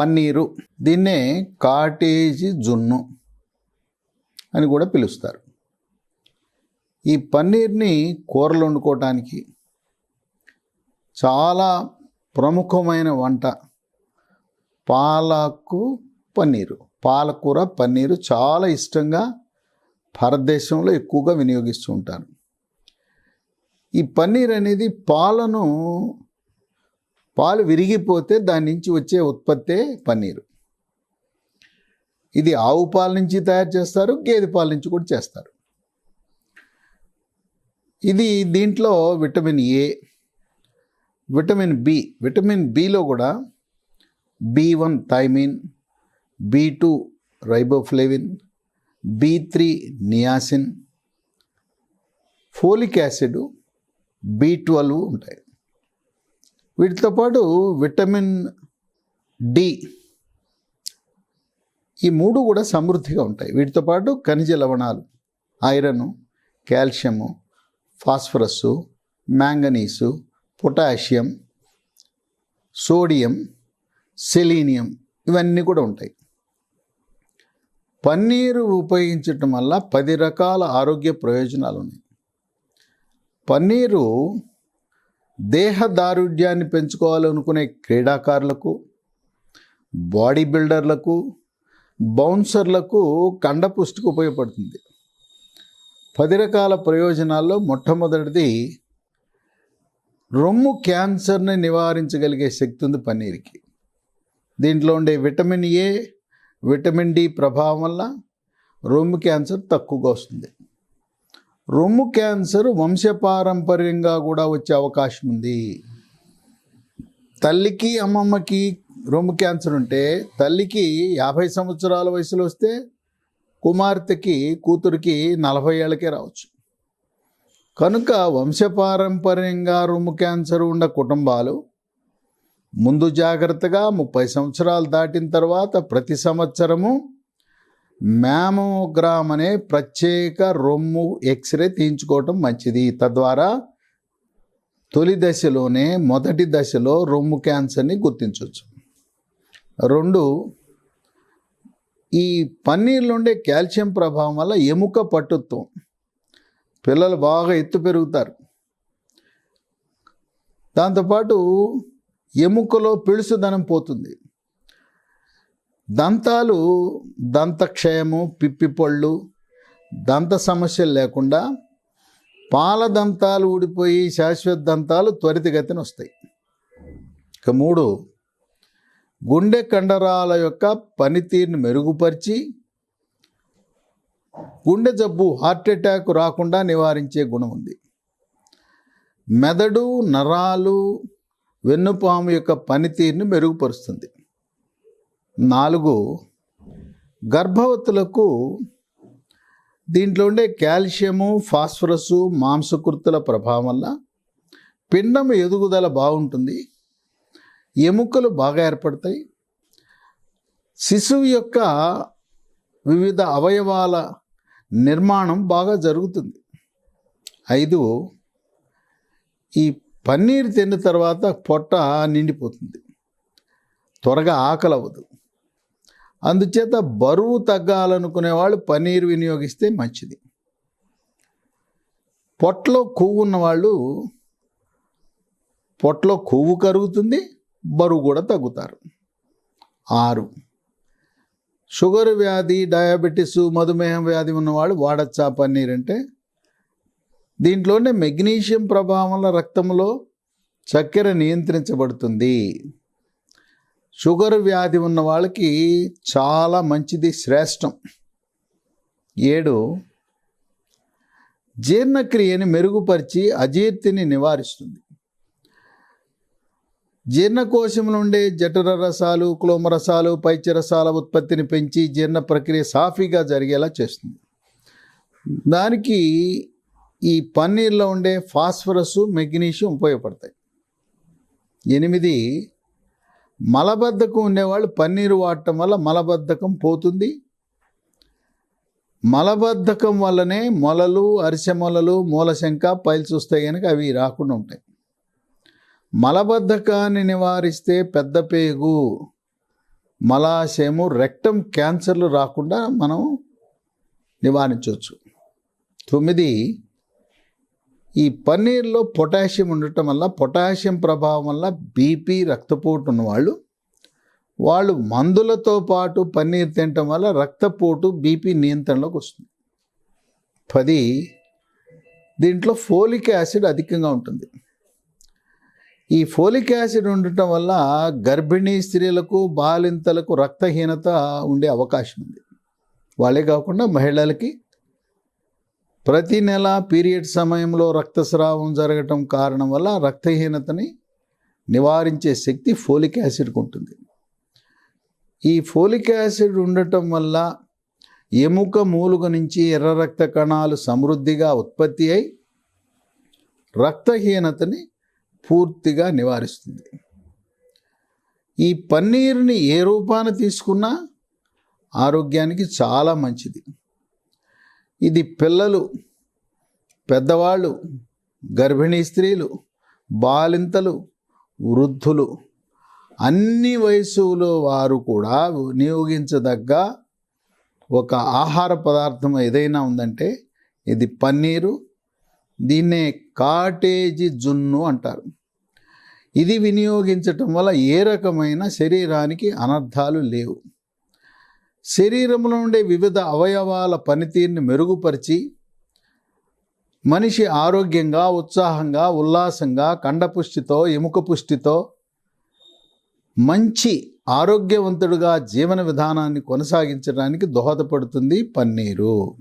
పన్నీరు దీన్నే కాటేజీ జున్ను అని కూడా పిలుస్తారు. ఈ పన్నీర్ని కూరలు వండుకోవటానికి చాలా ప్రముఖమైన వంట పాలకు పన్నీరు. పాలకూర పన్నీరు చాలా ఇష్టంగా భారతదేశంలో ఎక్కువగా వినియోగిస్తూ ఉంటారు. ఈ పన్నీర్ అనేది పాలను పాలు విరిగిపోతే దాని నుంచి వచ్చే ఉత్పత్తే పన్నీరు. ఇది ఆవు పాల నుంచి తయారు చేస్తారు గేదె పాల నుంచి కూడా చేస్తారు. ఇది దీంట్లో vitamin A vitamin B vitamin below కూడా B one thiamine B two riboflavin B three niacin folic acid B twelve ఉంటాయి. వీటితో పాటు విటమిన్ డి. ఈ మూడు కూడా సమృద్ధిగా ఉంటాయి. వీటితో పాటు ఖనిజ లవణాలు iron calcium phosphorus manganese potassium sodium selenium ఇవన్నీ కూడా ఉంటాయి. పన్నీరు ఉపయోగించటం వల్ల పది రకాల ఆరోగ్య ప్రయోజనాలు ఉన్నాయి పన్నీరు దేహ దారుఢ్యాన్ని పెంచుకోవాలనుకునే క్రీడాకారులకు బాడీ బిల్డర్లకు బౌన్సర్లకు కండపుష్టికి ఉపయోగపడుతుంది. పది రకాల ప్రయోజనాల్లో మొట్టమొదటిది రొమ్ము క్యాన్సర్ని నివారించగలిగే శక్తి ఉంది పన్నీర్కి. దీంట్లో ఉండే విటమిన్ ఏ విటమిన్ డి ప్రభావం వల్ల రొమ్ము క్యాన్సర్ తక్కువగా వస్తుంది. రొమ్ము క్యాన్సర్ వంశపారంపర్యంగా కూడా వచ్చే అవకాశం ఉంది. తల్లికి అమ్మమ్మకి రొమ్ము క్యాన్సర్ ఉంటే తల్లికి యాభై సంవత్సరాల వయసులో వస్తే కుమార్తెకి కూతురికి నలభై ఏళ్ళకే రావచ్చు. కనుక వంశపారంపర్యంగా రొమ్ము క్యాన్సర్ ఉన్న కుటుంబాలు ముందు జాగ్రత్తగా ముప్పై సంవత్సరాలు దాటిన తర్వాత ప్రతి సంవత్సరము మ్యామోగ్రామ్ అనే ప్రత్యేక రొమ్ము ఎక్స్రే తీయించుకోవటం మంచిది. తద్వారా తొలి దశలోనే మొదటి దశలో రొమ్ము క్యాన్సర్ని గుర్తించవచ్చు రెండు ఈ పన్నీర్లో ఉండే కాల్షియం ప్రభావం వల్ల ఎముక పట్టుత్వం పిల్లలు బాగా ఎత్తు పెరుగుతారు. దాంతోపాటు ఎముకలో పిడుసుదనం పోతుంది. దంతాలు దంతక్షయము పిప్పిపళ్ళు దంత సమస్యలు లేకుండా పాల దంతాలు ఊడిపోయి శాశ్వత దంతాలు త్వరితగతిన వస్తాయి. ఇక మూడు గుండె కండరాల యొక్క పనితీరుని మెరుగుపరిచి గుండె జబ్బు హార్ట్ అటాక్ రాకుండా నివారించే గుణం ఉంది. మెదడు నరాలు వెన్నుపాము యొక్క పనితీరుని మెరుగుపరుస్తుంది. నాలుగు గర్భవతులకు దీంట్లో ఉండే కాల్షియము ఫాస్ఫరస్ మాంసకృతుల ప్రభావం వల్ల పిండం ఎదుగుదల బాగుంటుంది. ఎముకలు బాగా ఏర్పడతాయి. శిశువు యొక్క వివిధ అవయవాల నిర్మాణం బాగా జరుగుతుంది. ఐదు ఈ పన్నీర్ తిన్న తర్వాత పొట్ట నిండిపోతుంది. త్వరగా ఆకలి అవ్వదు అందుచేత బరువు తగ్గాలనుకునే వాళ్ళు పన్నీర్ వినియోగిస్తే మంచిది. పొట్టలో కొవ్వు ఉన్నవాళ్ళు పొట్టలో కొవ్వు కరుగుతుంది బరువు కూడా తగ్గుతారు. ఆరు. షుగర్ వ్యాధి డయాబెటీస్ మధుమేహం వ్యాధి ఉన్నవాళ్ళు వాడచ్చా పన్నీర్ అంటే దీంట్లోనే మెగ్నీషియం ప్రభావం వల్ల రక్తంలో చక్కెర నియంత్రించబడుతుంది. షుగర్ వ్యాధి ఉన్న వాళ్ళకి చాలా మంచిది శ్రేష్టం. ఏడు జీర్ణక్రియని మెరుగుపరిచి అజీర్తిని నివారిస్తుంది. జీర్ణకోశంలో ఉండే జఠర రసాలు క్లోమరసాలు పైచరసాల ఉత్పత్తిని పెంచి జీర్ణ ప్రక్రియ సాఫీగా జరిగేలా చేస్తుంది. దానికి ఈ పన్నీర్లో ఉండే ఫాస్ఫరస్ మెగ్నీషియం ఉపయోగపడతాయి. ఎనిమిది మలబద్ధకం ఉండేవాళ్ళు పన్నీరు వాడటం వల్ల మలబద్ధకం పోతుంది. మలబద్ధకం వల్లనే మొలలు అరిసె మొలలు మూలశంక పైల్స్ వస్తాయి కనుక అవి రాకుండా ఉంటాయి. మలబద్ధకాన్ని నివారిస్తే పెద్ద పేగు మలాశయము రెక్టం క్యాన్సర్లు రాకుండా మనం నివారించవచ్చు. తొమ్మిది ఈ పన్నీర్లో పొటాషియం ఉండటం వల్ల పొటాషియం ప్రభావం వల్ల బీపీ రక్తపోటు ఉన్నవాళ్ళు వాళ్ళు మందులతో పాటు పన్నీర్ తినటం వల్ల రక్తపోటు బీపీ నియంత్రణలోకి వస్తుంది. పది దీంట్లో ఫోలిక్ యాసిడ్ అధికంగా ఉంటుంది. ఈ ఫోలిక్ యాసిడ్ ఉండటం వల్ల గర్భిణీ స్త్రీలకు బాలింతలకు రక్తహీనత ఉండే అవకాశం ఉంది. వాళ్ళే కాకుండా మహిళలకి ప్రతి నెల పీరియడ్ సమయంలో రక్తస్రావం జరగటం కారణం వల్ల రక్తహీనతని నివారించే శక్తి ఫోలిక్ యాసిడ్కి ఉంటుంది. ఈ ఫోలిక్ యాసిడ్ ఉండటం వల్ల ఎముక మూలుగ నుంచి ఎర్ర రక్త కణాలు సమృద్ధిగా ఉత్పత్తి అయి రక్తహీనతని పూర్తిగా నివారిస్తుంది. ఈ పన్నీరుని ఏ రూపాన తీసుకున్నా ఆరోగ్యానికి చాలా మంచిది. ఇది పిల్లలు పెద్దవాళ్ళు గర్భిణీ స్త్రీలు బాలింతలు వృద్ధులు. అన్ని వయసులో వారు కూడా వినియోగించదగ్గ ఒక ఆహార పదార్థం ఏదైనా ఉందంటే ఇది పన్నీరు దీన్నే కాటేజీ జున్ను అంటారు. ఇది వినియోగించటం వల్ల ఏ రకమైన శరీరానికి అనర్థాలు లేవు. శరీరంలో ఉండే వివిధ అవయవాల పనితీరుని మెరుగుపరిచి మనిషి ఆరోగ్యంగా ఉత్సాహంగా ఉల్లాసంగా కండపుష్టితో ఎముక పుష్టితో మంచి ఆరోగ్యవంతుడుగా జీవన విధానాన్ని కొనసాగించడానికి దోహదపడుతుంది పన్నీరు.